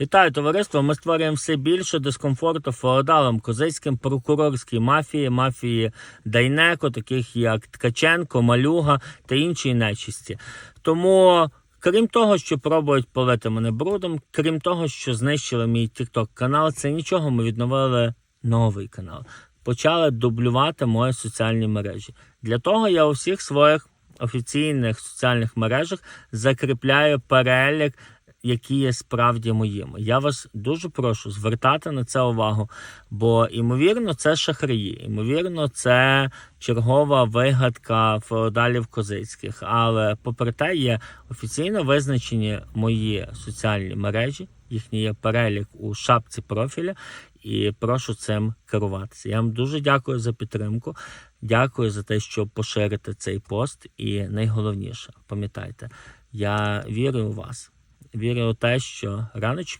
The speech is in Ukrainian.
Вітаю, товариство. Ми створюємо все більше дискомфорту феодалам, козацьким, прокурорській мафії, мафії Дайнеко, таких як Ткаченко, Малюга та інші нечисті. Тому, крім того, що пробують полити мене брудом, крім того, що знищили мій TikTok канал, це нічого. Ми відновили новий канал. Почали дублювати мої соціальні мережі. Для того я у всіх своїх офіційних соціальних мережах закріпляю перелік які є справді моїми. Я вас дуже прошу звертати на це увагу, бо ймовірно, це шахраї, ймовірно, це чергова вигадка феодалів козицьких. Але попри те, є офіційно визначені мої соціальні мережі. Їхній є перелік у шапці профіля, і прошу цим керуватися. Я вам дуже дякую за підтримку. Дякую за те, що поширите цей пост. І найголовніше, пам'ятайте, я вірю у вас. Вірю у те, що рано чи